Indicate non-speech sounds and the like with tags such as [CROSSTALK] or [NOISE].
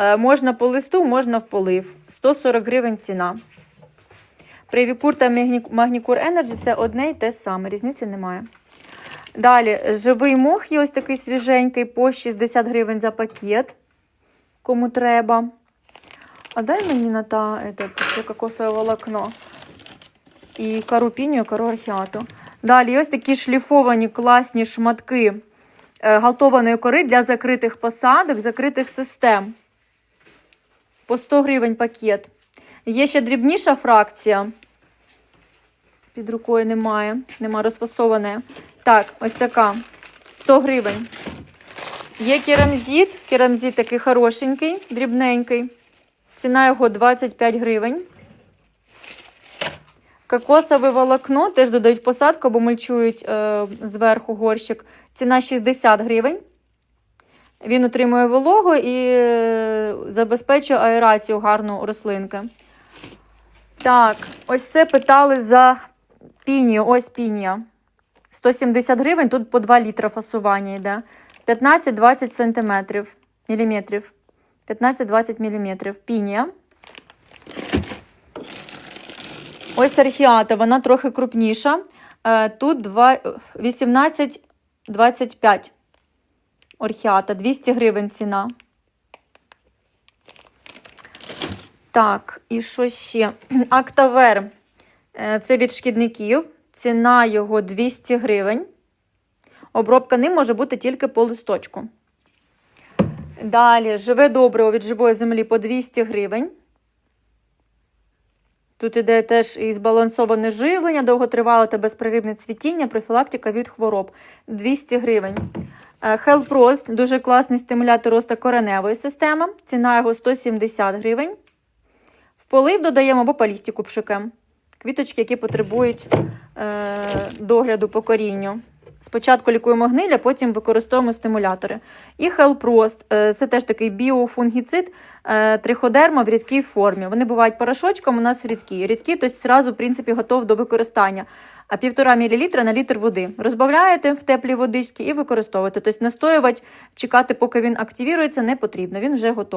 Е, Можна по листу, можна в полив. 140 гривень ціна. Привікур та Магні- Магнікур Енерджі це одне й те саме, різниці немає. Далі, живий мох є ось такий свіженький по 60 гривень за пакет, кому треба. А дай мені на та це кокосове волокно. І кару пінію, кару архіату. Далі ось такі шліфовані класні шматки е, галтованої кори для закритих посадок, закритих систем. По 100 гривень пакет. Є ще дрібніша фракція. Під рукою немає, нема розфасоване. Так, ось така. 100 гривень. Є керамзит. Керамзит такий хорошенький, дрібненький. Ціна його 25 гривень. Кокосове волокно теж додають посадку або мульчують е, зверху горщик. Ціна 60 гривень. Він отримує вологу і е, забезпечує аерацію гарну рослинки. Так, ось це питали за пінію. Ось пінія. 170 гривень, тут по 2 літра фасування йде. 15-20 сантиметрів, міліметрів. 15-20 міліметрів. Пінія. Ось архіата, вона трохи крупніша. Е, Тут два- 18-25 орхіата, 200 гривень ціна. Так, і що ще? [CLEARS THROAT] Актавер. Е, Це від шкідників. Ціна його 200 гривень. Обробка ним може бути тільки по листочку. Далі, живе добриво від живої землі по 200 гривень. Тут іде теж і збалансоване живлення, довготривале та безперервне цвітіння, профілактика від хвороб 200 гривень. Е, Хелпрост дуже класний стимулятор росту кореневої системи. Ціна його 170 гривень. В полив додаємо або палістику пшикем. Квіточки, які потребують е, догляду по корінню. Спочатку лікуємо гниля, потім використовуємо стимулятори. І Хелпрост е, це теж такий біофунгіцид е, триходерма в рідкій формі. Вони бувають порошочком, у нас рідкі. Рідкі, тобто зразу, в принципі, готов до використання. А півтора мл на літр води. Розбавляєте в теплій водичці і використовуєте. Тобто настоювати, чекати, поки він активірується, не потрібно. Він вже готовий.